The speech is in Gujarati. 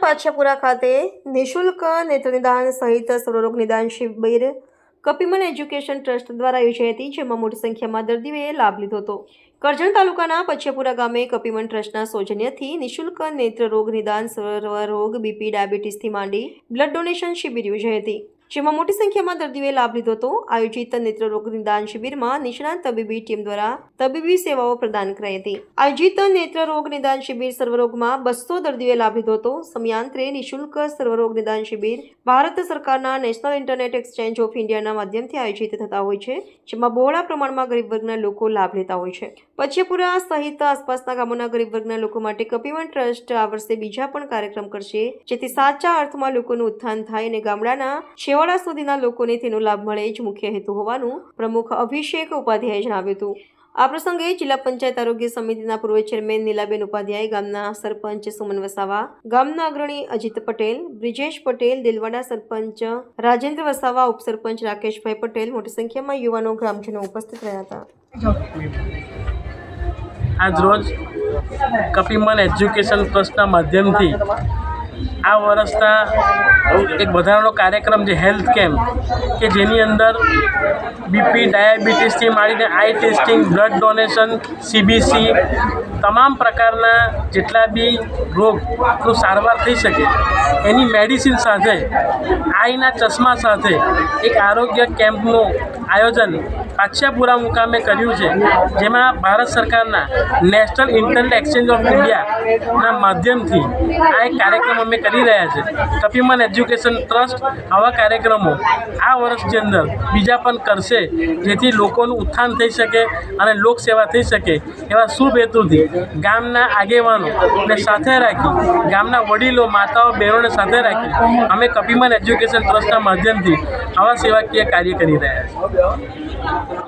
પાછાપુરા ખાતે નિઃશુલ્ક નેત્રનિદાન સહિત સર્વરોગ નિદાન શિબિર કપિમન એજ્યુકેશન ટ્રસ્ટ દ્વારા યોજાઈ હતી, જેમાં મોટી સંખ્યામાં દર્દીઓએ લાભ લીધો હતો. કરજણ તાલુકાના પછેપુરા ગામે કપિમન ટ્રસ્ટના સૌજન્યથી નિઃશુલ્ક નેત્ર રોગ નિદાન સર્વરોગ બીપી ડાયાબિટીસથી માંડી બ્લડ ડોનેશન શિબિર યોજાઈ હતી. જેમાં મોટી સંખ્યામાં દર્દીઓએ લાભ લીધો હતો. આયોજિત નેત્રરોગ નિદાન શિબિરમાં નિષ્ણાંત તબીબી ટીમ દ્વારા તબીબી સેવાઓ પ્રદાન કરાઈ હતી. આયોજિત નેત્રરોગ નિદાન શિબિર સર્વરોગમાં બસો દર્દીઓએ લાભ લીધો હતો. સમયાંતરે નિઃશુલ્ક સર્વરોગ નિદાન શિબિર ભારત સરકારના નેશનલ ઇન્ટરનેટ એક્સચેન્જ ઓફ ઇન્ડિયાના માધ્યમથી આયોજિત થતા હોય છે, જેમાં બહોળા પ્રમાણમાં ગરીબ વર્ગના લોકો લાભ લેતા હોય છે. પછીપુરા સહિત આસપાસના ગામોના ગરીબ વર્ગના લોકો માટે કપિવન ટ્રસ્ટ આ વર્ષે બીજા પણ કાર્યક્રમ કરશે, જેથી સાચા અર્થમાં લોકોનું ઉત્થાન થાય અને ગામડાના છેવાડા સુધીના લોકોને તેનો લાભ મળે જ મુખ્ય હેતુ હોવાનું પ્રમુખ અભિષેક ઉપાધ્યાયે જણાવ્યું હતું. આ પ્રસંગે જિલ્લા પંચાયત આરોગ્ય સમિતિના પૂર્વ ચેરમેન નીલાબેન ઉપાધ્યાય, ગામના સરપંચ સુમન વસાવા, ગામના અગ્રણી અજીત પટેલ, બ્રિજેશ પટેલ, દિલવાડા સરપંચ રાજેન્દ્ર વસાવા, ઉપસરપંચ રાકેશભાઈ પટેલ, મોટી સંખ્યામાં યુવાનો, ગ્રામજનો ઉપસ્થિત રહ્યા હતા. આજરોજ કપિમન એજ્યુકેશન ટ્રસ્ટના માધ્યમથી આ વર્ષના એક વધારાનો કાર્યક્રમ છે હેલ્થ કેમ્પ, કે જેની અંદર બીપી ડાયાબિટીસથી માંડીને eye testing, blood donation CBC તમામ પ્રકારના જેટલા બી રોગનું સારવાર થઈ શકે. એની મેડિસિન સાથે, આઈના ચશ્મા સાથે એક આરોગ્ય કેમ્પનું આયોજન પાછાપુરા મુકામે કર્યું છે, જેમાં ભારત સરકારના નેશનલ ઇન્ટરનેટ એક્સચેન્જ ઓફ ઇન્ડિયાના માધ્યમથી. આ એક કાર્યક્રમ અમે કરી રહ્યા છે. કપિમાન એજ્યુકેશન ટ્રસ્ટ આવા કાર્યક્રમો આ વર્ષની અંદર બીજા પણ કરશે, જેથી લોકોનું ઉત્થાન થઈ શકે અને લોકસેવા થઈ શકે એવા શુભ હેતુથી ગામના આગેવાનોને સાથે રાખી ગામના વડીલો, માતાઓ, બહેનોને સાથે રાખી અમે કપિમાન એજ્યુકેશન ટ્રસ્ટના માધ્યમથી આવા સેવાકીય કાર્ય કરી રહ્યા છીએ.